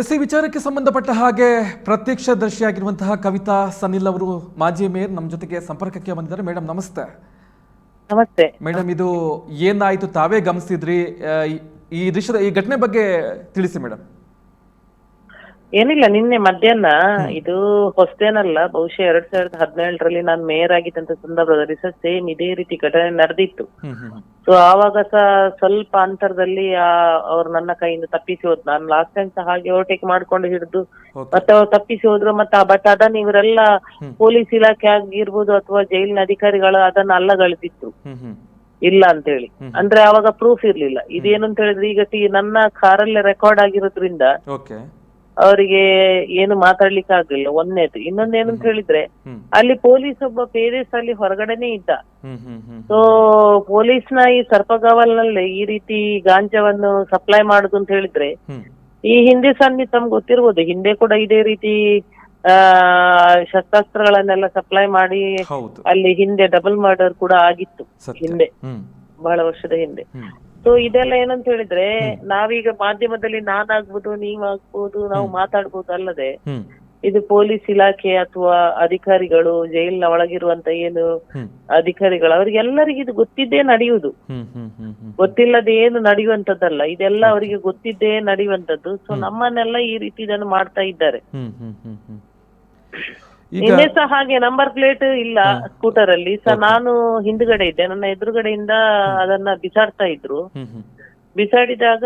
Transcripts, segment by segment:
S ಈ ವಿಚಾರಕ್ಕೆ ಸಂಬಂಧಪಟ್ಟ ಹಾಗೆ ಪ್ರತ್ಯಕ್ಷದರ್ಶಿಯಾಗಿರುವಂತಹ ಕವಿತಾ ಸನಿಲ್ ಅವರು ಮಾಜಿ ಮೇಯರ್ ನಮ್ಮ ಜೊತೆಗೆ ಸಂಪರ್ಕಕ್ಕೆ ಬಂದಿದ್ದಾರೆ. ಮೇಡಮ್ ನಮಸ್ತೆ. ನಮಸ್ತೆ. ಮೇಡಮ್ ಇದು ಏನಾಯ್ತು? ತಾವೇ ಗಮನಿಸಿದ್ರಿ ಈ ದೃಶ್ಯದ ಈ ಘಟನೆ ಬಗ್ಗೆ ತಿಳಿಸಿ ಮೇಡಮ್ ಏನಿಲ್ಲ ನಿನ್ನೆ ಮಧ್ಯಾಹ್ನ ಇದು ಹೊಸದೇನಲ್ಲ ಬಹುಶಃ ಎರಡ್ ಸಾವಿರದ ಹದಿನೇಳರಲ್ಲಿ ನಾನು ಮೇಯರ್ ಆಗಿದ್ದಂತ ಸಂದರ್ಭದಲ್ಲಿ ಸಹ ಸೇಮ್ ಇದೇ ರೀತಿ ಘಟನೆ ನಡೆದಿತ್ತು. ಸೊ ಆವಾಗ ಸಹ ಸ್ವಲ್ಪ ಅಂತರದಲ್ಲಿ ಆ ಅವ್ರು ನನ್ನ ಕೈಯಿಂದ ತಪ್ಪಿಸಿ ಹೋದ್ ನಾನು ಲಾಸ್ಟ್ ಟೈಮ್ ಸಹ ಹಾಗೆ ಓವರ್ಟೇಕ್ ಮಾಡ್ಕೊಂಡು ಹಿಡಿದು ಮತ್ತೆ ಅವ್ರು ತಪ್ಪಿಸಿ ಹೋದ್ರು. ಮತ್ತೆ ಬಟ್ ಅದನ್ನ ಇವರೆಲ್ಲ ಪೊಲೀಸ್ ಇಲಾಖೆ ಆಗಿರ್ಬೋದು ಅಥವಾ ಜೈಲಿನ ಅಧಿಕಾರಿಗಳು ಅದನ್ನ ಅಲ್ಲಗಳಿಸಿತ್ತು ಇಲ್ಲ ಅಂತ ಹೇಳಿ ಅಂದ್ರೆ ಅವಾಗ ಪ್ರೂಫ್ ಇರ್ಲಿಲ್ಲ. ಇದೇನಂತ ಹೇಳಿದ್ರೆ ಈಗ ಟಿ- ನನ್ನ ಕಾರಲ್ಲೇ ರೆಕಾರ್ಡ್ ಆಗಿರೋದ್ರಿಂದ ಅವರಿಗೆ ಏನು ಮಾತಾಡ್ಲಿಕ್ಕೆ ಆಗ್ಲಿಲ್ಲ. ಒಂದನೇದು. ಇನ್ನೊಂದೇನು ಅಂತ ಹೇಳಿದ್ರೆ ಅಲ್ಲಿ ಪೊಲೀಸ್ ಒಬ್ಬ ಪೇರೆಸ್ ಅಲ್ಲಿ ಹೊರಗಡೆನೆ ಇದ್ದ. ಸೊ ಪೊಲೀಸ್ನ ಸೊ ಪೊಲೀಸ್ನ ಈ ಸರ್ಪಗಾವಲ್ನಲ್ಲಿ ಈ ರೀತಿ ಗಾಂಜಾವನ್ನು ಸಪ್ಲೈ ಮಾಡುದು ಅಂತ ಹೇಳಿದ್ರೆ ಈ ಹಿಂದೆ ಸಹ ತಮ್ಗೆ ಗೊತ್ತಿರ್ಬೋದು. ಹಿಂದೆ ಕೂಡ ಇದೇ ರೀತಿ ಆ ಶಸ್ತ್ರಾಸ್ತ್ರಗಳನ್ನೆಲ್ಲ ಸಪ್ಲೈ ಮಾಡಿ ಅಲ್ಲಿ ಹಿಂದೆ ಡಬಲ್ ಮರ್ಡರ್ ಕೂಡ ಆಗಿತ್ತು ಹಿಂದೆ. ಬಹಳ ವರ್ಷದ ಹಿಂದೆ. ಸೊ ಇದೆಲ್ಲ ಏನಂತ ಹೇಳಿದ್ರೆ ನಾವೀಗ ಮಾಧ್ಯಮದಲ್ಲಿ ನಾನಾಗ್ಬೋದು ನೀವಾಗ್ಬೋದು ನಾವು ಮಾತಾಡ್ಬೋದು ಅಲ್ಲದೆ ಇದು ಪೊಲೀಸ್ ಇಲಾಖೆ ಅಥವಾ ಅಧಿಕಾರಿಗಳು ಜೈಲಿನ ಒಳಗಿರುವಂತ ಏನು ಅಧಿಕಾರಿಗಳು ಅವರಿಗೆಲ್ಲರಿಗೂ ಇದು ಗೊತ್ತಿದ್ದೇ ನಡೆಯುವುದು. ಗೊತ್ತಿಲ್ಲದೆ ಏನು ನಡೆಯುವಂತದ್ದಲ್ಲ ಇದೆಲ್ಲ ಅವರಿಗೆ ಗೊತ್ತಿದ್ದೇ ನಡೆಯುವಂತದ್ದು ಸೊ ನಮ್ಮನ್ನೆಲ್ಲ ಈ ರೀತಿ ಇದನ್ನು ಮಾಡ್ತಾ ಇದ್ದಾರೆ. ನಿನ್ನೆ ಸಹ ಹಾಗೆ ನಂಬರ್ ಪ್ಲೇಟ್ ಇಲ್ಲ ಸ್ಕೂಟರ್ ಅಲ್ಲಿ ಸರ್ ನಾನು ಹಿಂದ್ಗಡೆ ಇದ್ದೆ. ನನ್ನ ಎದುರುಗಡೆಯಿಂದ ಅದನ್ನ ಬಿಸಾಡ್ತಾ ಇದ್ರು. ಬಿಸಾಡಿದಾಗ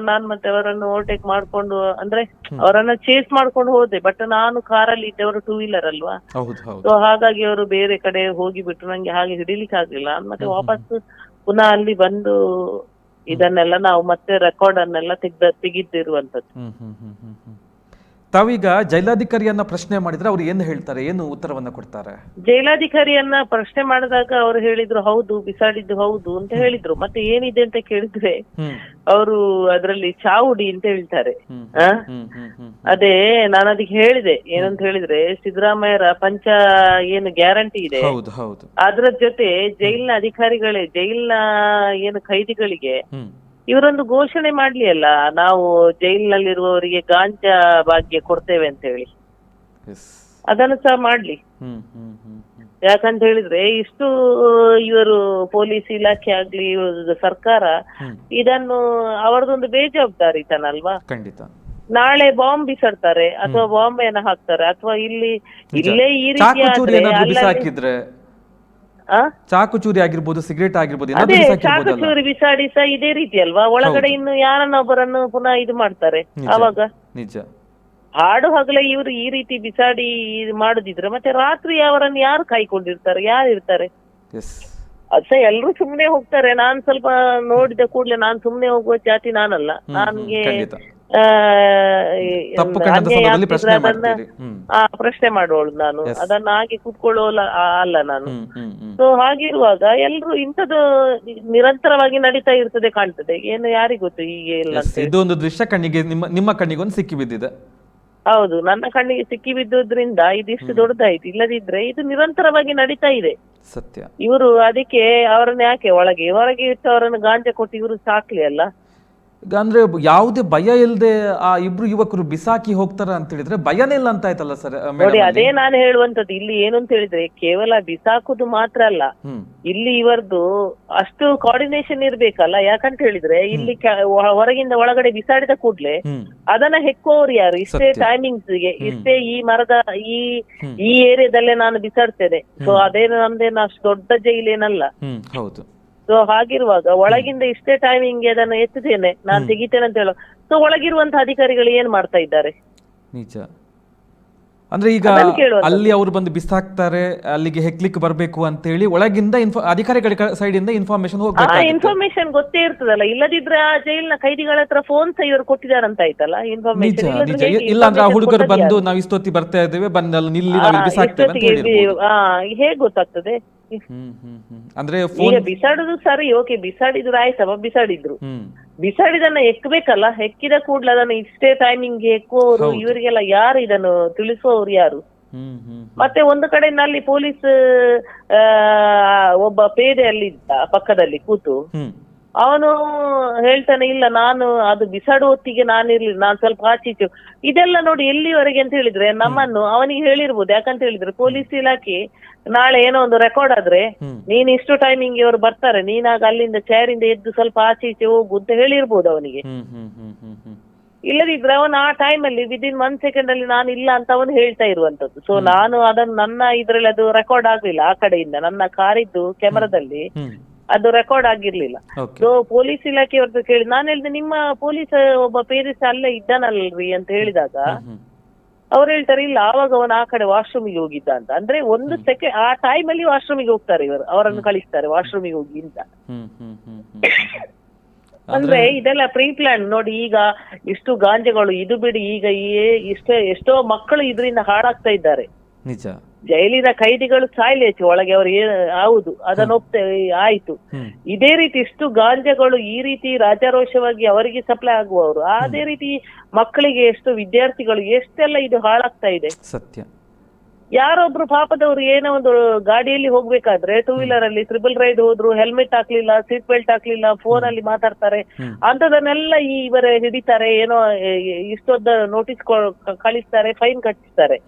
ನಾನ್ ಮತ್ತೆ ಅವರನ್ನು ಓವರ್ಟೇಕ್ ಮಾಡ್ಕೊಂಡು ಅಂದ್ರೆ ಅವರನ್ನ ಚೇಸ್ ಮಾಡ್ಕೊಂಡು ಹೋದೆ. ಬಟ್ ನಾನು ಕಾರಲ್ಲಿ ಇದ್ದೆ. ಅವರು ಟೂ ವೀಲರ್ ಅಲ್ವಾ? ಸೊ ಹಾಗಾಗಿ ಅವರು ಬೇರೆ ಕಡೆ ಹೋಗಿಬಿಟ್ರು. ನಂಗೆ ಹಾಗೆ ಹಿಡಿಲಿಕ್ಕೆ ಆಗ್ಲಿಲ್ಲ. ಮತ್ತೆ ವಾಪಸ್ ಪುನಃ ಅಲ್ಲಿ ಬಂದು ಇದನ್ನೆಲ್ಲ ನಾವು ಮತ್ತೆ ರೆಕಾರ್ಡ್ ಅನ್ನೆಲ್ಲ ತೆಗ್ದ ತೆಗಿದ್ದಿರುವಂತದ್ದು ತಾವೀಗ ಜೈಲಾಧಿಕಾರಿಯನ್ನ ಪ್ರಶ್ನೆ ಮಾಡಿದ್ರೆ ಅವ್ರು ಏನು ಹೇಳ್ತಾರೆ? ಏನು ಉತ್ತರವನ್ನ ಕೊಡ್ತಾರೆ? ಜೈಲಾಧಿಕಾರಿಯನ್ನ ಪ್ರಶ್ನೆ ಮಾಡಿದಾಗ ಅವ್ರು ಹೇಳಿದ್ರು ಹೌದು ಬಿಸಾಡಿದ್ದು ಹೌದು ಅಂತ ಹೇಳಿದ್ರು. ಮತ್ತೆ ಏನಿದೆ ಅಂತ ಕೇಳಿದ್ರೆ ಅವರು ಅದರಲ್ಲಿ ಚಾವುಡಿ ಅಂತ ಹೇಳ್ತಾರೆ. ಅದೇ ನಾನು ಅದಕ್ಕೆ ಹೇಳಿದೆ. ಏನಂತ ಹೇಳಿದ್ರೆ ಸಿದ್ದರಾಮಯ್ಯರ ಪಂಚ ಏನು ಗ್ಯಾರಂಟಿ ಇದೆ. ಅದ್ರ ಜೊತೆ ಜೈಲ್ನ ಅಧಿಕಾರಿಗಳೇ ಜೈಲಿನ ಏನು ಖೈದಿಗಳಿಗೆ ಇವರೊಂದು ಘೋಷಣೆ ಮಾಡ್ಲಿ ಅಲ್ಲ ನಾವು ಜೈಲಿನಲ್ಲಿರುವವರಿಗೆ ಗಾಂಜಾ ಭಾಗ್ಯ ಕೊಡ್ತೇವೆ ಅಂತ ಹೇಳಿ. ಅದನ್ನು ಸಹ ಮಾಡ್ಲಿ. ಯಾಕಂತ ಹೇಳಿದ್ರೆ ಇಷ್ಟು ಇವರು ಪೊಲೀಸ್ ಇಲಾಖೆ ಆಗ್ಲಿ ಸರ್ಕಾರ ಇದನ್ನು ಅವರದೊಂದು ಬೇಜವಾಬ್ದಾರಿತನ ಅಲ್ವಾ? ಖಂಡಿತ. ನಾಳೆ ಬಾಂಬ್ ಬಿಸಾಡ್ತಾರೆ ಅಥವಾ ಬಾಂಬ್ ಏನ ಹಾಕ್ತಾರೆ ಅಥವಾ ಇಲ್ಲಿ ಇಲ್ಲೇ ಈ ರೀತಿ ಚಾಕು ಚೂರಿ? ಚಾಕು ಚೂರಿ ಆಗಿರ್ಬೋದು ಸಿಗರೇಟ್ ಅದೇ ಬಿಸಾಕಿರ್ಬೋದಲ್ಲ ಚಾಕಚೂರಿ ಬಿಸಾಡಿ ಸಹ ಇದೇ ರೀತಿ ಅಲ್ವಾ? ಒಳಗಡೆ ಇನ್ನು ಯಾರನ್ನೊಬ್ಬರನ್ನು ಪುನಃ ಇದು ಮಾಡ್ತಾರೆ. ಅವಾಗ? ನಿಜ. ಹಾಡು ಹಗಲ ಇವರು ಈ ರೀತಿ ಬಿಸಾಡಿ ಮಾಡುದಿದ್ರೆ ಮತ್ತೆ ರಾತ್ರಿ ಅವರನ್ನು ಯಾರು ಕಾಯ್ಕೊಂಡಿರ್ತಾರೆ? ಯಾರು ಇರ್ತಾರೆ? ಅದ್ಸ ಎಲ್ರು ಸುಮ್ನೆ ಹೋಗ್ತಾರೆ. ನಾನ್ ಸ್ವಲ್ಪ ನೋಡಿದ ಕೂಡ್ಲೆ ನಾನ್ ಸುಮ್ನೆ ಹೋಗುವ ಜಾತಿ ನಾನಲ್ಲ. ನನ್ಗೆ ಪ್ರಶ್ನೆ ಮಾಡುವಳು ನಾನು. ಅದನ್ನ ಹಾಗೆ ಕೂತ್ಕೊಳ್ಳೋಲ್ಲ ಅಲ್ಲ ನಾನು. ಸೊ ಹಾಗಿರುವಾಗ ಎಲ್ರು ಇಂಥದ್ದು ನಿರಂತರವಾಗಿ ನಡೀತಾ ಇರ್ತದೆ ಕಾಣ್ತದೆ. ಏನು ಯಾರಿಗ್ ಗೊತ್ತು ಹೀಗೆ ಇಲ್ಲ ಇದು ಒಂದು ದೃಶ್ಯ ಕಣ್ಣಿಗೆ ನಿಮ್ಮ ನಿಮ್ಮ ಕಣ್ಣಿಗೊಂದು ಸಿಕ್ಕಿ ಬಿದ್ದಿದೆ ಹೌದು ನನ್ನ ಕಣ್ಣಿಗೆ ಸಿಕ್ಕಿ ಬಿದ್ದುದ್ರಿಂದ ಇದಿಷ್ಟು ದೊಡ್ಡದಾಯ್ತು. ಇಲ್ಲದಿದ್ರೆ ಇದು ನಿರಂತರವಾಗಿ ನಡೀತಾ ಇದೆ. ಸತ್ಯ. ಇವರು ಅದಕ್ಕೆ ಅವರನ್ನ ಯಾಕೆ ಒಳಗೆ ಹೊರಗೆ ಇಟ್ಟು ಅವರನ್ನು ಗಾಂಜಾ ಕೊಟ್ಟು ಇವರು ಸಾಕ್ಲಿ ಅಲ್ಲ? ಅಂದ್ರೆ ಯಾವುದೇ ಭಯ ಇಲ್ಲದೆ ಆ ಇಬ್ರು ಯುವಕರು ಬಿಸಾಕಿ ಹೋಗ್ತಾರ ಅಂತ ಹೇಳಿದ್ರೆ ಭಯನೇ ಇಲ್ಲ ಅಂತ ಆಯ್ತಲ್ಲ ಸರ್ ನೋಡಿ ಅದೇ ನಾನು ಹೇಳುವಂತದ್ದು ಇಲ್ಲಿ ಏನು ಅಂತ ಹೇಳಿದ್ರೆ ಕೇವಲ ಬಿಸಾಕುದು ಮಾತ್ರ ಅಲ್ಲ. ಇಲ್ಲಿ ಇವರದ್ದು ಅಷ್ಟು ಕೋಆರ್ಡಿನೇಷನ್ ಇರ್ಬೇಕಲ್ಲ ಯಾಕಂತ ಹೇಳಿದ್ರೆ ಇಲ್ಲಿ ಹೊರಗಿಂದ ಒಳಗಡೆ ಬಿಸಾಡಿದ ಕೂಡ್ಲೆ ಅದನ್ನ ಹೆಕ್ಕೋರು ಯಾರು? ಇಷ್ಟೇ. ಟೈಮಿಂಗ್ಸ್ಗೆ ಇಷ್ಟೇ ಈ ಮರದ ಈ ಈ ಏರಿಯಾದಲ್ಲೇ ನಾನು ಬಿಸಾಡ್ತೇನೆ. ಸೊ ಅದೇನು ನಮ್ದೇನು ಅಷ್ಟು ದೊಡ್ಡ ಜೈಲೇನಲ್ಲ ಏನಲ್ಲ. ಹೌದು. ಸೊ ಹಾಗಿರುವಾಗ ಒಳಗಿಂದ ಇಷ್ಟೇ ಟೈಮಿಂಗ್ ಅದನ್ನು ಎತ್ತಿದ್ದೇನೆ. ನಾನು ತೆಗಿತೇನೆ ಅಂತ ಹೇಳೋ. ಸೊ ಒಳಗಿರುವಂತಹ ಅಧಿಕಾರಿಗಳು ಏನ್ ಮಾಡ್ತಾ ಇದ್ದಾರೆ? ನಿಜ ಅಂದ್ರೆ ಈಗ ಅದನ್ನ ಕೇಳುವಂಥದ್ದು. ಅಲ್ಲಿ ಅವ್ರು ಬಂದು ಬಿಸಾಕ್ತಾರೆ ಅಲ್ಲಿಗೆ ಹೆಕ್ಲಿಕ್ಕೆ ಬರಬೇಕು ಅಂತ ಹೇಳಿ ಒಳಗಿಂದ ಇನ್ಫೋ ಅಧಿಕಾರಿಗಳ ಸೈಡ್ ಇಂದ ಇನ್ಫಾರ್ಮೇಶನ್ ಆ ಇನ್ಫಾರ್ಮೇಶನ್ ಗೊತ್ತೇ ಇರ್ತದಲ್ಲ. ಇಲ್ಲದಿದ್ರೆ ಆ ಜೈಲಿನ ಕೈದಿಗಳ ಹತ್ರ ಫೋನ್ ಸಹ ಇವರು ಕೊಟ್ಟಿದಾರಂತ ಆಯ್ತಲ್ಲ ನಿಜ ಇನ್ಫಾರ್ಮೇಶನ್ ಇಲ್ಲ ಅಂದ್ರೆ ಆ ಹುಡುಗರು ಬಂದು ನಾವ್ ಇಷ್ಟೊತ್ತಿ ಬರ್ತಾ ಇದ್ದೇವೆ ಬಂದು ಅಲ್ಲಿ ನಿಲ್ಲಿ ನಾವು ಇಲ್ಲಿ ಬಿಸಾಕ್ತೇವೆ ಅಂತ ಹೇಳಿರ್ಬೋದು. ಹೇಗ್ ಗೊತ್ತಾಗ್ತದೆ? ಅಂದ್ರೆ ಈಗ ಬಿಸಾಡುದು ಸರಿ ಓಕೆ ಬಿಸಾಡಿದ್ರು ಆಯ್ತ ಬಿಸಾಡಿದ್ರು. ಬಿಸಾಡಿದನ್ನ ಎಕ್ಬೇಕಲ್ಲ ಹೆಕ್ಕಿದ ಕೂಡ್ಲ ಅದನ್ನ ಇಷ್ಟೇ ಟೈಮಿಂಗ್ ಎಕ್ಕುವವರು ಇವರಿಗೆಲ್ಲ ಯಾರು ಇದನ್ನು ತಿಳಿಸುವವರು ಯಾರು? ಮತ್ತೆ ಒಂದು ಕಡೆ ನಲ್ಲಿ ಪೊಲೀಸ್ ಒಬ್ಬ ಪೇದೆ ಅಲ್ಲಿ ಇದ್ದ ಪಕ್ಕದಲ್ಲಿ ಕೂತು ಅವನು ಹೇಳ್ತಾನೆ ಇಲ್ಲ ನಾನು ಅದು ಬಿಸಾಡು ಹೊತ್ತಿಗೆ ನಾನು ಇರ್ಲಿಲ್ಲ ನಾನು ಸ್ವಲ್ಪ ಆಚೀಚು. ಇದೆಲ್ಲ ನೋಡಿ ಎಲ್ಲಿವರೆಗೆ ಅಂತ ಹೇಳಿದ್ರೆ ನಮ್ಮನ್ನು ಅವನಿಗೆ ಹೇಳಿರ್ಬೋದು ಯಾಕಂತ ಹೇಳಿದ್ರೆ ಪೊಲೀಸ್ ಇಲಾಖೆ ನಾಳೆ ಏನೋ ಒಂದು ರೆಕಾರ್ಡ್ ಆದ್ರೆ ನೀನ್ ಇಷ್ಟು ಟೈಮಿಂಗ್ ಇವರು ಬರ್ತಾರೆ ನೀನಾಗ ಅಲ್ಲಿಂದ ಚೇರ್ ಇಂದ ಎದ್ದು ಸ್ವಲ್ಪ ಆಚೆ ಈಚೆ ಹೋಗು ಅಂತ ಹೇಳಿರ್ಬೋದು ಅವನಿಗೆ. ಇಲ್ಲದಿದ್ರೆ ಅವನು ಆ ಟೈಮ್ ಅಲ್ಲಿ ವಿದಿನ್ ಒನ್ ಸೆಕೆಂಡ್ ಅಲ್ಲಿ ನಾನು ಇಲ್ಲ ಅಂತ ಅವನು ಹೇಳ್ತಾ ಇರುವಂತದ್ದು. ಸೊ ನಾನು ಅದನ್ನ ನನ್ನ ಇದ್ರಲ್ಲಿ ಅದು ರೆಕಾರ್ಡ್ ಆಗ್ಲಿಲ್ಲ ಆ ಕಡೆಯಿಂದ ನನ್ನ ಕಾರಿದ್ದು ಕ್ಯಾಮರಾದಲ್ಲಿ ಅದು ರೆಕಾರ್ಡ್ ಆಗಿರ್ಲಿಲ್ಲ. ಸೊ ಪೊಲೀಸ್ ಇಲಾಖೆಯವ್ರದ್ದು ಕೇಳಿ ನಾನು ಹೇಳಿದೆ ನಿಮ್ಮ ಪೊಲೀಸ್ ಒಬ್ಬ ಪೇರಿಸ್ ಅಲ್ಲೇ ಇದ್ದಾನಲ್ರಿ ಅಂತ ಹೇಳಿದಾಗ ಅವ್ರು ಹೇಳ್ತಾರೆ ಇಲ್ಲ ಆವಾಗ ಅವನ ಆ ಕಡೆ ವಾಶ್ರೂಮಿಗೆ ಹೋಗಿದ್ದ ಅಂತ. ಅಂದ್ರೆ ಒಂದು ಸೆಕೆಂಡ್ ಆ ಟೈಮ್ ಅಲ್ಲಿ ವಾಶ್ರೂಮಿಗೆ ಹೋಗ್ತಾರೆ ಇವರು ಅವರನ್ನು ಕಳಿಸ್ತಾರೆ ವಾಶ್ರೂಮಿಗೆ ಹೋಗಿ ಅಂತ. ಅಂದ್ರೆ ಇದೆಲ್ಲ ಪ್ರೀ ಪ್ಲಾನ್ ನೋಡಿ ಈಗ ಇಷ್ಟು ಗಾಂಜೆಗಳು ಇದು ಬಿಡಿ ಈಗ ಇಷ್ಟೇ ಎಷ್ಟೋ ಮಕ್ಕಳು ಇದರಿಂದ ಹಾಳಾಗ್ತಾ ಇದ್ದಾರೆ. ನಿಜ. ಜೈಲಿನ ಕೈದಿಗಳು ಸಾಯ್ಲೇಚು ಒಳಗೆ ಅವ್ರು ಹೌದು ಅದನ್ನ ಒಪ್ತ ಆಯ್ತು. ಇದೇ ರೀತಿ ಇಷ್ಟು ಗಾಂಜಗಳು ಈ ರೀತಿ ರಾಜಾರೋಷವಾಗಿ ಅವರಿಗೆ ಸಪ್ಲೈ ಆಗುವವರು ಅದೇ ರೀತಿ ಮಕ್ಕಳಿಗೆ ಎಷ್ಟು ವಿದ್ಯಾರ್ಥಿಗಳು ಎಷ್ಟೆಲ್ಲ ಇದು ಹಾಳಾಗ್ತಾ ಇದೆ. ಸತ್ಯ. ಯಾರೊಬ್ರು ಪಾಪದವರು ಏನೋ ಒಂದು ಗಾಡಿಯಲ್ಲಿ ಹೋಗ್ಬೇಕಾದ್ರೆ ಟೂ ವೀಲರ್ ಅಲ್ಲಿ ಟ್ರಿಬಲ್ ರೈಡ್ ಹೋದ್ರು ಹೆಲ್ಮೆಟ್ ಹಾಕ್ಲಿಲ್ಲ ಸೀಟ್ ಬೆಲ್ಟ್ ಹಾಕ್ಲಿಲ್ಲ ಫೋನ್ ಅಲ್ಲಿ ಮಾತಾಡ್ತಾರೆ ಅಂತದನ್ನೆಲ್ಲ ಈ ಇವರ ಹಿಡಿತಾರೆ ಏನೋ ಇಷ್ಟೊದ್ದ ಇಷ್ಟೊಂದು ನೋಟಿಸ್ ಕಳಿಸ್ತಾರೆ ಫೈನ್ ಕಟ್ಟಿಸ್ತಾರೆ.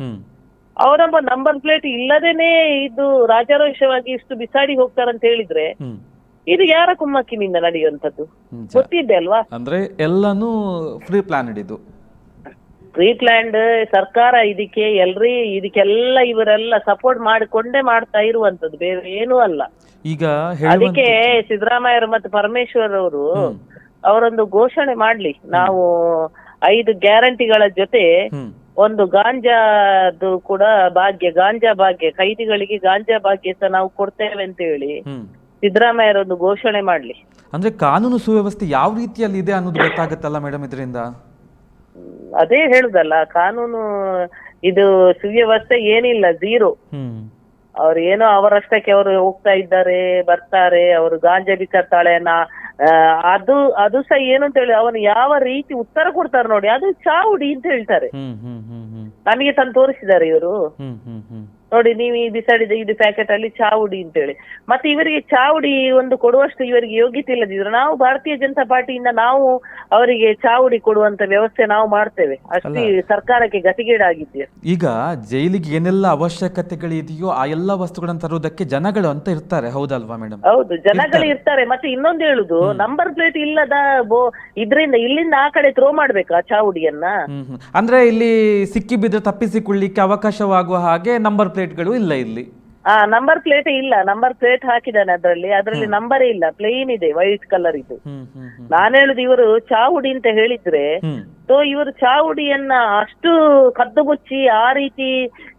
ಅವರೊಬ್ಬ ನಂಬರ್ ಪ್ಲೇಟ್ ಇಲ್ಲದೇನೆ ಇದು ರಾಜಾರೋಷವಾಗಿ ಇಷ್ಟು ಬಿಸಾಡಿ ಹೋಗ್ತಾರಂತ ಹೇಳಿದ್ರೆ ಇದು ಯಾರ ಕುಮ್ಮಕ್ಕಿನಿಂದ ನಡೆಯುವಂತದ್ದು ಗೊತ್ತಿದೆ ಅಲ್ವಾ? ಅಂದ್ರೆ ಎಲ್ಲಾನು ಫ್ರೀ ಪ್ಲಾನ್ ಇದು ಲ್ಯಾಂಡ್ ಸರ್ಕಾರ ಇದಕ್ಕೆ ಎಲ್ರಿ ಇದಕ್ಕೆಲ್ಲ ಇವರೆಲ್ಲ ಸಪೋರ್ಟ್ ಮಾಡಿಕೊಂಡೇ ಮಾಡ್ತಾ ಇರುವಂತದ್ದು ಬೇರೆ ಏನೂ ಅಲ್ಲ. ಈಗ ಅದಕ್ಕೆ ಸಿದ್ದರಾಮಯ್ಯರು ಮತ್ತು ಪರಮೇಶ್ವರ್ ಅವರು ಅವರೊಂದು ಘೋಷಣೆ ಮಾಡ್ಲಿ. ನಾವು ಐದು ಗ್ಯಾರಂಟಿಗಳ ಜೊತೆ ಒಂದು ಗಾಂಜಾದು ಕೂಡ ಭಾಗ್ಯ ಗಾಂಜಾ ಭಾಗ್ಯ ಖೈದಿಗಳಿಗೆ ಗಾಂಜಾ ಭಾಗ್ಯ ಸಹ ನಾವು ಕೊಡ್ತೇವೆ ಅಂತ ಹೇಳಿ ಸಿದ್ದರಾಮಯ್ಯರೊಂದು ಘೋಷಣೆ ಮಾಡ್ಲಿ. ಅಂದ್ರೆ ಕಾನೂನು ಸುವ್ಯವಸ್ಥೆ ಯಾವ ರೀತಿಯಲ್ಲಿ ಇದೆ ಅನ್ನೋದು ಗೊತ್ತಾಗುತ್ತಲ್ಲ ಮೇಡಮ್ ಇದರಿಂದ? ಅದೇ ಹೇಳುದಲ್ಲ ಕಾನೂನು ಇದು ಸುವ್ಯವಸ್ಥೆ ಏನಿಲ್ಲ ಝೀರೋ. ಅವ್ರು ಏನೋ ಅವರಷ್ಟಕ್ಕೆ ಅವರು ಹೋಗ್ತಾ ಇದ್ದಾರೆ ಬರ್ತಾರೆ ಅವರು ಗಾಂಜಾ ಬಿ ನಾ ಆ, ಅದು ಅದು ಸಹ ಏನು ಅಂತ ಹೇಳಿ ಅವನು ಯಾವ ರೀತಿ ಉತ್ತರ ಕೊಡ್ತಾರೆ ನೋಡಿ ಅದು ಚಾವುಡಿ ಅಂತ ಹೇಳ್ತಾರೆ. ನನಗೆ ತಂದು ತೋರಿಸಿದ್ದಾರೆ ಇವರು. ನೋಡಿ ನೀವು ಈ ಬಿಸಾಡಿದ ಇದು ಪ್ಯಾಕೆಟ್ ಅಲ್ಲಿ ಚಾವುಡಿ ಅಂತ ಹೇಳಿ ಮತ್ತೆ ಇವರಿಗೆ ಚಾವುಡಿ ಒಂದು ಕೊಡುವಷ್ಟು ಇವರಿಗೆ ಯೋಗ್ಯತೆ ಇಲ್ಲದಿದ್ರು ನಾವು ಭಾರತೀಯ ಜನತಾ ಪಾರ್ಟಿಯಿಂದ ನಾವು ಅವರಿಗೆ ಚಾವುಡಿ ಕೊಡುವಂತ ವ್ಯವಸ್ಥೆ ನಾವು ಮಾಡ್ತೇವೆ. ಅಷ್ಟೇ ಸರ್ಕಾರಕ್ಕೆ ಗತಿಗೇಡಾಗಿದ್ದೀವಿ. ಈಗ ಜೈಲಿಗೆ ಏನೆಲ್ಲ ಅವಶ್ಯಕತೆಗಳಿದೆಯೋ ಆ ಎಲ್ಲ ವಸ್ತುಗಳನ್ನು ತರುವುದಕ್ಕೆ ಜನಗಳು ಅಂತ ಇರ್ತಾರೆ. ಹೌದಲ್ವಾ ಮೇಡಮ್ ಹೌದು ಜನಗಳು ಇರ್ತಾರೆ. ಮತ್ತೆ ಇನ್ನೊಂದು ಹೇಳುದು ನಂಬರ್ ಪ್ಲೇಟ್ ಇಲ್ಲದ ಇದ್ರಿಂದ ಇಲ್ಲಿಂದ ಆ ಕಡೆ ಥ್ರೋ ಮಾಡ್ಬೇಕಾ ಚಾವುಡಿಯನ್ನ ಅಂದ್ರೆ ಇಲ್ಲಿ ಸಿಕ್ಕಿ ಬಿದ್ರೆ ತಪ್ಪಿಸಿಕೊಳ್ಳಿಕ್ಕೆ ಅವಕಾಶವಾಗುವ ಹಾಗೆ ನಂಬರ್ ಪ್ಲೇಟ್ಗಳು ಇಲ್ಲ ಇಲ್ಲಿ. ಆ ನಂಬರ್ ಪ್ಲೇಟ್ ಇಲ್ಲ. ನಂಬರ್ ಪ್ಲೇಟ್ ಹಾಕಿದ್ದಾನೆ ಅದರಲ್ಲಿ. ಅದರಲ್ಲಿ ನಂಬರೇ ಇಲ್ಲ. ಪ್ಲೇನ್ ಇದೆ ವೈಟ್ ಕಲರ್ ಇದು. ಹ್ಮ್ ಹ್ಮ್ ಹ್ಮ್ ನಾನು ಹೇಳುದು ಇವರು ಚಾವುಡಿ ಅಂತ ಹೇಳಿದ್ರೆ ಹ್ಮ್. ಸೊ ಇವರು ಚಾವುಡಿಯನ್ನ ಅಷ್ಟು ಕದ್ದು ಮುಚ್ಚಿ ಆ ರೀತಿ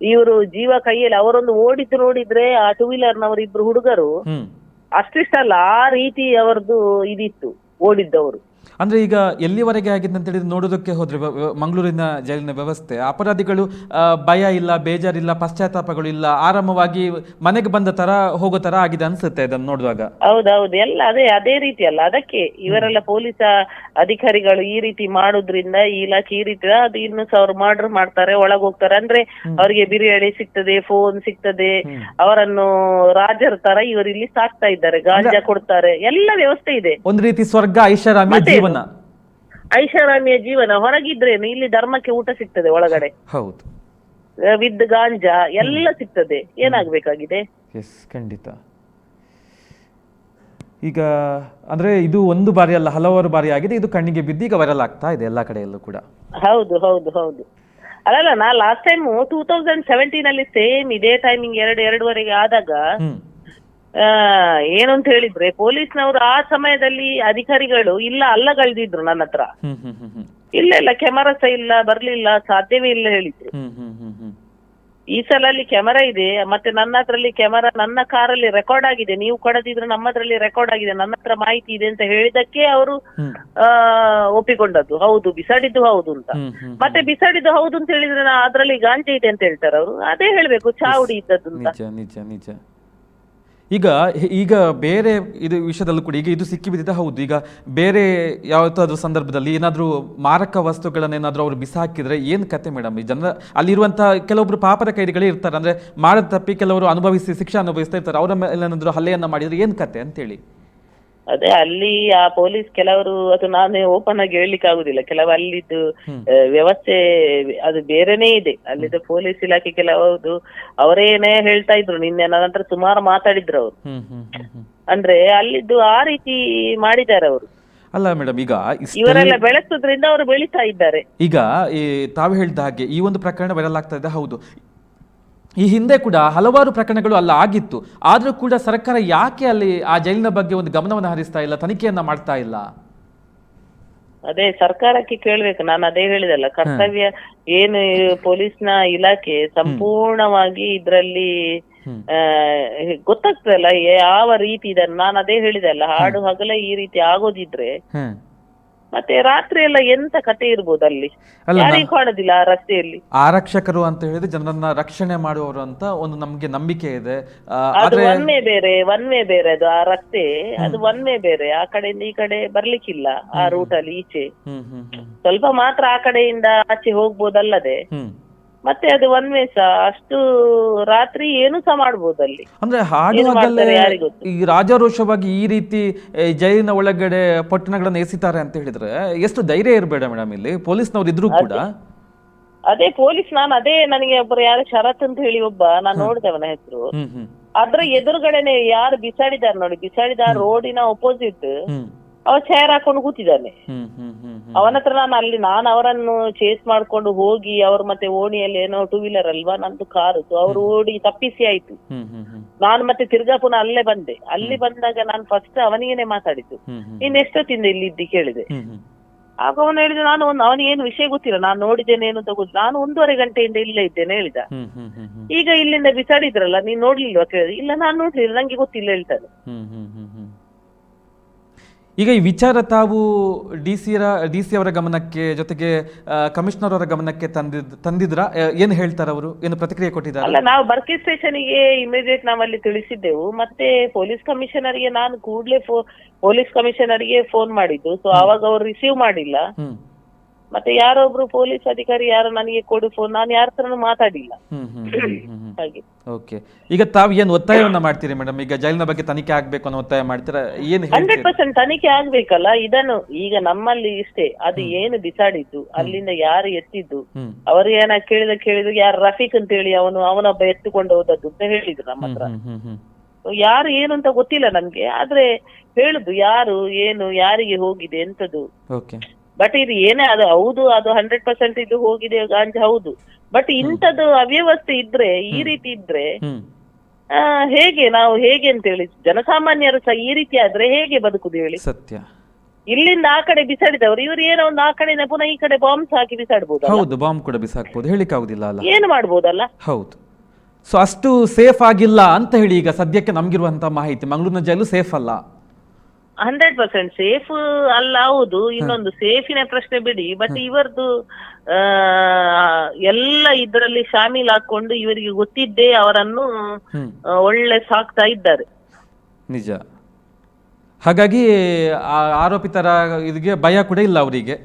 ಇವರು ಜೀವ ಕೈಯಲ್ಲಿ ಅವರೊಂದು ಓಡಿದ್ದು ನೋಡಿದ್ರೆ ಆ ಟೂ ವೀಲರ್ ಇಬ್ರು ಹುಡುಗರು ಹ್ಮ್. ಅಷ್ಟಿಷ್ಟಲ್ಲ ಆ ರೀತಿ ಅವರದ್ದು ಇದಿತ್ತು ಓಡಿದ್ದವರು. ಅಂದ್ರೆ ಈಗ ಎಲ್ಲಿವರೆಗೆ ಆಗಿದೆ ಅಂತ ಹೇಳಿದ್ರೆ ನೋಡೋದಕ್ಕೆ ಹೋದ್ರೆ ಮಂಗಳೂರಿನ ಜೈಲಿನ ವ್ಯವಸ್ಥೆ. ಅಪರಾಧಿಗಳು ಭಯ ಇಲ್ಲ ಬೇಜಾರಿಲ್ಲ ಪಶ್ಚಾತ್ತಾಪಗಳು ಇಲ್ಲ ಆರಾಮವಾಗಿ ಮನೆಗೆ ಬಂದ ತರ ಹೋಗೋ ತರ ಆಗಿದೆ ಅನ್ಸುತ್ತೆ ಅದನ್ನ ನೋಡುವಾಗ. ಹೌದೌದು ಎಲ್ಲ ಅದೇ ಅದೇ ರೀತಿ ಅಲ್ಲ ಅದಕ್ಕೆ ಇವರೆಲ್ಲ ಪೊಲೀಸ್ ಅಧಿಕಾರಿಗಳು ಈ ರೀತಿ ಮಾಡೋದ್ರಿಂದ ಈ ಇಲಾಖೆ ಈ ರೀತಿ ಅದು ಇನ್ನು ಸಾವಿರ ಮರ್ಡರ್ ಮಾಡ್ತಾರೆ ಒಳಗ್ ಹೋಗ್ತಾರೆ. ಅಂದ್ರೆ ಅವರಿಗೆ ಬಿರಿಯಾನಿ ಸಿಗ್ತದೆ ಫೋನ್ ಸಿಗ್ತದೆ ಅವರನ್ನು ರಾಜರ ತರ ಇವರು ಇಲ್ಲಿ ಸಾಕ್ತಾ ಇದ್ದಾರೆ ಗಾಂಜಾ ಕೊಡ್ತಾರೆ ಎಲ್ಲ ವ್ಯವಸ್ಥೆ ಇದೆ. ಒಂದು ರೀತಿ ಸ್ವರ್ಗ ಮತ್ತೇನು? ಜೀವನ. ಐಷಾರಾಮಿಯ ಜೀವನ. ಹೊರಗಿದ್ರೇನು ಇಲ್ಲಿ ಧರ್ಮಕ್ಕೆ ಊಟ ಸಿಗ್ತದೆ ಒಳಗಡೆ. ಹೌದು. ವಿದ್ ಗಾಂಜಾ ಎಲ್ಲ ಸಿಗ್ತದೆ. ಏನಾಗ್ಬೇಕಾಗಿದೆ? ಎಸ್ ಖಂಡಿತ. ಈಗ ಅಂದ್ರೆ ಇದು ಒಂದು ಬಾರಿ ಅಲ್ಲ ಹಲವಾರು ಬಾರಿ ಆಗಿದೆ. ಇದು ಕಣ್ಣಿಗೆ ಬಿದ್ದು ಈಗ ವೈರಲ್ ಆಗ್ತಾ ಇದೆ ಎಲ್ಲಾ ಕಡೆಯಲ್ಲೂ ಕೂಡ. ಹೌದು ಹೌದು ಹೌದು. ಅಲ್ಲಲ್ಲ ನಾ last time two thousand seventeen ಅಲ್ಲಿ ಸೇಮ್ ಇದೇ ಟೈಮಿಂಗ್ ಎರಡು ಎರಡುವರೆಗೆ ಆದಾಗ ಹ್ಮ್. ಏನು ಅಂತ ಹೇಳಿದ್ರೆ ಪೊಲೀಸ್ನವರು ಆ ಸಮಯದಲ್ಲಿ ಅಧಿಕಾರಿಗಳು ಇಲ್ಲ ಅಲ್ಲಗಳ್ದಿದ್ರು ನನ್ನ ಹತ್ರ. ಇಲ್ಲ ಇಲ್ಲ ಕ್ಯಾಮರಾ ಸಹ ಇಲ್ಲ ಬರ್ಲಿಲ್ಲ ಸಾಧ್ಯವೇ ಇಲ್ಲ ಹೇಳಿದ್ರು. ಈ ಸಲ ಅಲ್ಲಿ ಕ್ಯಾಮರಾ ಇದೆ ಮತ್ತೆ ನನ್ನ ಹತ್ರಲ್ಲಿ ಕ್ಯಾಮರಾ ನನ್ನ ಕಾರಲ್ಲಿ ರೆಕಾರ್ಡ್ ಆಗಿದೆ. ನೀವು ಕೊಡದಿದ್ರೆ ನಮ್ಮದ್ರಲ್ಲಿ ರೆಕಾರ್ಡ್ ಆಗಿದೆ ನನ್ನ ಹತ್ರ ಮಾಹಿತಿ ಇದೆ ಅಂತ ಹೇಳಿದಕ್ಕೆ ಅವರು ಆ ಒಪ್ಪಿಕೊಂಡದ್ದು. ಹೌದು ಬಿಸಾಡಿದ್ದು ಹೌದು ಅಂತ. ಮತ್ತೆ ಬಿಸಾಡಿದ್ದು ಹೌದು ಅಂತ ಹೇಳಿದ್ರೆ ನಾ ಅದ್ರಲ್ಲಿ ಗಾಂಜಾ ಇದೆ ಅಂತ ಹೇಳ್ತಾರೆ ಅವರು. ಅದೇ ಹೇಳ್ಬೇಕು ಚಾವುಡಿ ಇದ್ದದ್ದು ಅಂತ ಈಗ ಈಗ ಬೇರೆ ಇದು ವಿಷಯದಲ್ಲೂ ಕೂಡ, ಈಗ ಇದು ಸಿಕ್ಕಿ ಬಿದ್ದಿದೆ ಹೌದು. ಈಗ ಬೇರೆ ಯಾವತ್ತಾದ್ರೂ ಸಂದರ್ಭದಲ್ಲಿ ಏನಾದರೂ ಮಾರಕ ವಸ್ತುಗಳನ್ನೇನಾದರೂ ಅವರು ಬಿಸಿ ಬಿಸಾಕಿದ್ರೆ ಏನು ಕತೆ ಮೇಡಮ್? ಈ ಜನರ ಅಲ್ಲಿರುವಂಥ ಕೆಲವೊಬ್ಬರು ಪಾಪದ ಕೈದಿಗಳೇ ಇರ್ತಾರೆ. ಅಂದರೆ ಮಾಡದ ತಪ್ಪಿ ಕೆಲವರು ಅನುಭವಿಸಿ, ಶಿಕ್ಷೆ ಅನುಭವಿಸ್ತಾ ಇರ್ತಾರೆ. ಅವರ ಮೇಲೆ ಏನಾದರೂ ಹಲ್ಲೆಯನ್ನು ಮಾಡಿದರೆ ಏನು ಕತೆ ಅಂತೇಳಿ? ಅದೇ ಅಲ್ಲಿ ಆ ಪೊಲೀಸ್ ಕೆಲವರು ಅದು ನಾನೇ ಓಪನ್ ಆಗಿ ಹೇಳಲಿಕ್ಕೆ ಆಗುದಿಲ್ಲ. ಕೆಲವು ಅಲ್ಲಿದ್ದು ವ್ಯವಸ್ಥೆ ಅದು ಬೇರೆನೇ ಇದೆ. ಅಲ್ಲಿದ್ದು ಪೊಲೀಸ್ ಇಲಾಖೆ ಕೆಲವರು ಅವರೇನೇ ಹೇಳ್ತಾ ಇದ್ರು. ನಿನ್ನೆ ನನ್ನ ಹತ್ರ ಸುಮಾರು ಮಾತಾಡಿದ್ರು ಅವರು. ಅಂದ್ರೆ ಅಲ್ಲಿದ್ದು ಆ ರೀತಿ ಮಾಡಿದ್ದಾರೆ ಅವರು. ಅಲ್ಲ ಮೇಡಮ್ ಈಗ ಇವರೆಲ್ಲ ಬೆಳೆಸೋದ್ರಿಂದ ಅವರು ಬೆಳೀತಾ ಇದ್ದಾರೆ. ಈಗ ತಾವು ಹೇಳಿದ ಹಾಗೆ ಈ ಒಂದು ಪ್ರಕರಣ ವೈರಲ್ ಆಗ್ತಾ ಇದೆ ಹೌದು. ಈ ಹಿಂದೆ ಕೂಡ ಹಲವಾರು ಪ್ರಕರಣಗಳು ಅಲ್ಲ ಆಗಿತ್ತು. ಆದರೂ ಕೂಡ ಸರ್ಕಾರ ಯಾಕೆ ಅಲ್ಲಿ ಆ ಜೈಲಿನ ಬಗ್ಗೆ ಒಂದು ಗಮನವನ್ನು ಹರಿಸ್ತಾ ಇಲ್ಲ ತನಿಖೆಯನ್ನ ಮಾಡ್ತಾ ಇಲ್ಲ? ಅದೇ ಸರ್ಕಾರಕ್ಕೆ ಕೇಳ್ಬೇಕು. ನಾನು ಅದೇ ಹೇಳಿದಲ್ಲ ಕರ್ತವ್ಯ ಏನು ಪೊಲೀಸ್ನ ಇಲಾಖೆ ಸಂಪೂರ್ಣವಾಗಿ ಇದ್ರಲ್ಲಿ ಗೊತ್ತಾಗ್ತದಲ್ಲ ಯಾವ ರೀತಿ ಇದೆ ನಾನು ಅದೇ ಹೇಳಿದಲ್ಲ ಹಾಡು ಹಗಲ ಈ ರೀತಿ ಆಗೋದಿದ್ರೆ ಮತ್ತೆ ರಾತ್ರಿ ಎಲ್ಲ ಎಂತ ಕತೆ ಇರ್ಬೋದು ಅಲ್ಲಿ? ಅಲ್ಲ, ಯಾರಿಗೂ ಕಾಣೋದಿಲ್ಲ ಆ ರಸ್ತೆಯಲ್ಲಿ? ಆರಕ್ಷಕರು ಅಂತ ಹೇಳಿದ್ರೆ ಜನರನ್ನ ರಕ್ಷಣೆ ಮಾಡುವವರು ಅಂತ ಒಂದು ನಮ್ಗೆ ನಂಬಿಕೆ ಇದೆ. ಆ, ಅದು ಆದ್ರೆ ಒನ್ ವೇ ಬೇರೆ ಒನ್ ವೇ ಬೇರೆ ಅದು ಆ ರಸ್ತೆ. ಅದು ಒನ್ ವೇ ಬೇರೆ. ಆ ಕಡೆಯಿಂದ ಈ ಕಡೆ ಬರ್ಲಿಕ್ಕಿಲ್ಲ ಆ ರೂಟ್ ಅಲ್ಲಿ ಈಚೆ. ಹ್ಮ್ ಹ್ಮ್ ಹ್ಮ್. ಸ್ವಲ್ಪ ಮಾತ್ರ ಆ ಕಡೆಯಿಂದ ಆಚೆ ಹೋಗ್ಬೋದಲ್ಲದೆ? ಹ್ಮ್. ಮತ್ತೆ ಅದು ಒನ್ ವೇ ಸಹ ಅಷ್ಟು ರಾತ್ರಿ ಏನು ಸಹ ಮಾಡಬಹುದು ಅಲ್ಲಿ. ಅಂದ್ರೆ ಹಾಡುವಾಗಲೇ ಮಾಡ್ತಾರೆ ಯಾರಿಗ್ ಗೊತ್ತು? ಈ ರಾಜಾರೋಷವಾಗಿ ಈ ರೀತಿ ಜೈಲಿನ ಒಳಗಡೆ ಪಟ್ಟಣಗಳನ್ನ ಎಸಿತಾರೆ ಅಂತ ಹೇಳಿದ್ರೆ ಎಷ್ಟು ಧೈರ್ಯ ಇರಬೇಡ ಮೇಡಮ್ ಇಲ್ಲಿ? ಪೊಲೀಸ್ನವ್ರು ಇದ್ರು ಕೂಡ. ಅದೇ ಪೊಲೀಸ್ ನಾನು ಅದೇ ನನಗೆ ಒಬ್ಬರು ಯಾರು ಶರತ್ ಅಂತ ಹೇಳಿ ಒಬ್ಬ ನಾನು ನೋಡಿದೆ ಅವನ ಹೆಸರು. ಹ್ಮ್ ಹ್ಮ್. ಅದ್ರ ಎದುರುಗಡೆನೆ ಯಾರು ಬಿಸಾಡಿದಾರೆ ನೋಡಿ ಬಿಸಾಡಿದ ರೋಡಿನ ಅಪೋಸಿಟ್ ಹ್ಮ್. ಅವ ಚೇರ್ ಹಾಕೊಂಡು ಕೂತಿದ್ದಾನೆ. ಅವನ ಹತ್ರ ನಾನು ಅಲ್ಲಿ ನಾನು ಅವರನ್ನು ಚೇಸ್ ಮಾಡ್ಕೊಂಡು ಹೋಗಿ ಅವ್ರು ಮತ್ತೆ ಓಣಿಯಲ್ಲಿ ಏನೋ ಟೂ ವೀಲರ್ ಅಲ್ವಾ? ನಂದು ಕಾರು ಅವ್ರು ಓಡಿ ತಪ್ಪಿಸಿ ಆಯ್ತು. ನಾನು ಮತ್ತೆ ತಿರ್ಗಾ ಪುನಃ ಅಲ್ಲೇ ಬಂದೆ. ಅಲ್ಲಿ ಬಂದಾಗ ನಾನು ಫಸ್ಟ್ ಅವನಿಗೇನೆ ಮಾತಾಡಿದ್ದು. ನೀನ್ ಎಷ್ಟೊತ್ತಿಂದ ಇಲ್ಲಿ ಇದ್ದಿ ಕೇಳಿದೆ. ಆಗ ಅವನು ಹೇಳಿದ ನಾನು ಒಂದು ಅವನಿಗೆ ಏನು ವಿಷಯ ಗೊತ್ತಿಲ್ಲ. ನಾನು ನೋಡಿದ್ದೇನೆ ಏನು ಅಂತ ಗೊತ್ತಿಲ್ಲ. ನಾನು ಒಂದೂವರೆ ಗಂಟೆಯಿಂದ ಇಲ್ಲೇ ಇದ್ದೇನೆ ಹೇಳಿದ. ಈಗ ಇಲ್ಲಿಂದ ಬಿಸಾಡಿದ್ರಲ್ಲ ನೀನ್ ನೋಡ್ಲಿಲ್ವಾ ಕೇಳಿದೆ. ಇಲ್ಲ ನಾನು ನೋಡ್ಲಿಲ್ಲ. ನಂಗೆ ಗೊತ್ತಿಲ್ಲ ಹೇಳ್ತಾನೆ. ಈಗ ಈ ವಿಚಾರ ತಾವು ಡಿ ಸಿ ಡಿ ಸಿ ಅವರ ಗಮನಕ್ಕೆ ಜೊತೆಗೆ ಕಮಿಷನರ್ ಅವರ ಗಮನಕ್ಕೆ ತಂದಿದ್ ತಂದಿದ್ರ? ಏನು ಹೇಳ್ತಾರೆ ಅವರು? ಏನು ಪ್ರತಿಕ್ರಿಯೆ ಕೊಟ್ಟಿದ್ದಾರೆ? ಅಲ್ಲ ನಾವು ಬರ್ಕಿ ಸ್ಟೇಷನ್ಗೆ ಇಮಿಡಿಯೇಟ್ ನಾವಲ್ಲಿ ತಿಳಿಸಿದ್ದೆವು. ಮತ್ತೆ ಪೊಲೀಸ್ ಕಮಿಷನರ್ಗೆ ನಾನು ಕೂಡಲೇ ಫೋ ಪೊಲೀಸ್ ಕಮಿಷನರ್ಗೆ ಫೋನ್ ಮಾಡಿದ್ದು. ಸೊ ಅವಾಗ ಅವ್ರು ರಿಸೀವ್ ಮಾಡಿಲ್ಲ. ಮತ್ತೆ ಯಾರೊಬ್ರು ಪೊಲೀಸ್ ಅಧಿಕಾರಿ ಯಾರು ನನಗೆ ಕೊಡು ಫೋನ್ ನಾನು ಯಾರ ಹತ್ರನೂ ಮಾತಾಡಿಲ್ಲ. ಹ್ಮ್ ಹ್ಮ್ ಹ್ಮ್ ಹ್ಮ್ ಹ್ಮ್ ಹಾಗೆ. ಓಕೆ ಈಗ ತಾವ್ ಏನ್ ಒತ್ತಾಯವನ್ನ ಮಾಡ್ತೀರಿ ಮೇಡಮ್? ಈಗ ಜೈಲಿನ ಬಗ್ಗೆ ತನಿಖೆ ಆಗ್ಬೇಕು ಅನ್ನೋ ಒತ್ತಾಯ ಮಾಡ್ತೀರಾ? ಏನ್ ಹಂಡ್ರೆಡ್ ಹೇಳ್ತೀರಿ ಪರ್ಸೆಂಟ್ ತನಿಖೆ ಆಗ್ಬೇಕಲ್ಲ ಇದನ್ನು ಈಗ ನಮ್ಮಲ್ಲಿ ಇಷ್ಟೇ ಅದು ಏನು ಬಿಸಾಡಿದ್ದು ಅಲ್ಲಿಂದ ಯಾರು ಎತ್ತಿದ್ದು ಹ್ಮ್. ಅವ್ರಿಗೆ ಏನ ಕೇಳಿದ ಕೇಳಿದ್ರು ಯಾರು ರಫೀಕ್ ಅಂತ ಹೇಳಿ ಅವನು ಅವನೊಬ್ಬ ಎತ್ತುಕೊಂಡು ಹೋದದ್ದು ಅಂತ ಹೇಳಿದ್ರು ನಮ್ಮ ಹತ್ರ. ಹ್ಮ್ ಹ್ಮ್ ಹ್ಮ್ ಯಾರು ಏನು ಅಂತ ಗೊತ್ತಿಲ್ಲ ನನ್ಗೆ ಆದ್ರೆ ಹೇಳುದು ಯಾರು ಏನು ಯಾರಿಗೆ ಹೋಗಿದೆ ಎಂತದು ಓಕೆ ಬಟ್ ಇದು ಏನೇ ಅದು ಹೌದು ಅದು ಹಂಡ್ರೆಡ್ ಪರ್ಸೆಂಟ್ ಇದು ಹೋಗಿದೆ ಗಾಂಜಾ ಹೌದು. ಬಟ್ ಇಂಥದ್ದು ಅವ್ಯವಸ್ಥೆ ಇದ್ರೆ ಈ ರೀತಿ ಇದ್ರೆ ಹೇಗೆ ನಾವು ಹೇಗೆ ಅಂತ ಹೇಳಿ ಜನಸಾಮಾನ್ಯರು ಸಹ ಈ ರೀತಿ ಆದ್ರೆ ಹೇಗೆ ಬದುಕುದು ಹೇಳಿ? ಸತ್ಯ. ಇಲ್ಲಿಂದ ಆ ಕಡೆ ಬಿಸಾಡಿದವರು ಇವ್ರು ಏನೋ ಒಂದು ಆ ಕಡೆಯಿಂದ ಪುನಃ ಈ ಕಡೆ ಬಾಂಬ್ಸ್ ಹಾಕಿ ಬಿಸಾಡಬಹುದು ಹೌದು ಬಾಂಬ್ ಕೂಡ ಬಿಸಾಕ್ಬೋದು. ಹೇಳಿಕ್ ಆಗುದಿಲ್ಲ ಅಲ್ಲ. ಏನು ಮಾಡ್ಬೋದಲ್ಲ? ಹೌದು. ಸೊ ಅಷ್ಟು ಸೇಫ್ ಆಗಿಲ್ಲ ಅಂತ ಹೇಳಿ ಈಗ ಸದ್ಯಕ್ಕೆ ನಮ್ಗಿರುವಂತ ಮಾಹಿತಿ. ಮಂಗಳೂರಿನ ಜೈಲು ಸೇಫ್ ಅಲ್ಲ. ಹಂಡ್ರೆಡ್ ಪರ್ಸೆಂಟ್ ಸೇಫ್ ಅಲ್ಲ ಹೌದು. ಇನ್ನೊಂದು ಸೇಫಿನ ಪ್ರಶ್ನೆ ಬಿಡಿ. ಬಟ್ ಇವರದು ಎಲ್ಲ ಇದರಲ್ಲಿ ಶಾಮೀಲ್ ಹಾಕೊಂಡು ಇವರಿಗೆ ಗೊತ್ತಿದ್ದೇ ಅವರನ್ನು ಒಳ್ಳೆ ಸಾಕ್ತಾ ಇದ್ದಾರೆ. ನಿಜ. ಹಾಗಾಗಿ ಆ ಆರೋಪಿತರ ಇದಕ್ಕೆ ಭಯ ಕೂಡ ಇಲ್ಲ ಅವರಿಗೆ.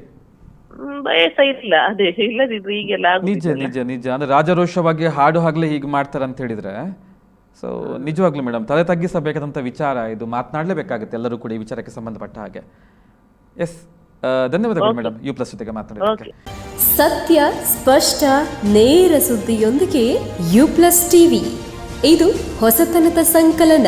ಸಹ ಇಲ್ಲ. ಅದೇ ಇಲ್ಲದಿದ್ರು ಈಗೆಲ್ಲ ನಿಜ ನಿಜ ನಿಜ. ಅಂದ್ರೆ ರಾಜರೋಷವಾಗಿ ಹಾಡು ಹಾಗ್ಲೇ ಹೀಗೆ ಮಾಡ್ತಾರಂತ ಅಂತ ಹೇಳಿದ್ರೆ ಸೊ ನಿಜವಾಗ್ಲೂ ಮೇಡಮ್ ತಲೆ ತಗ್ಗಿಸಬೇಕಾದಂಥ ವಿಚಾರ ಇದು ಮಾತನಾಡಲೇಬೇಕಾಗುತ್ತೆ ಎಲ್ಲರೂ ಕೂಡ ಈ ವಿಚಾರಕ್ಕೆ ಸಂಬಂಧಪಟ್ಟ ಹಾಗೆ. ಎಸ್ ಧನ್ಯವಾದಗಳು ಮೇಡಮ್ ಯು ಪ್ಲಸ್ ಜೊತೆಗೆ ಮಾತನಾಡೋದಕ್ಕೆ ಸತ್ಯ ಸ್ಪಷ್ಟ ನೇರ ಸುದ್ದಿಯೊಂದಿಗೆ ಯು ಪ್ಲಸ್ ಟಿವಿ ಇದು ಹೊಸತನದ ಸಂಕಲನ.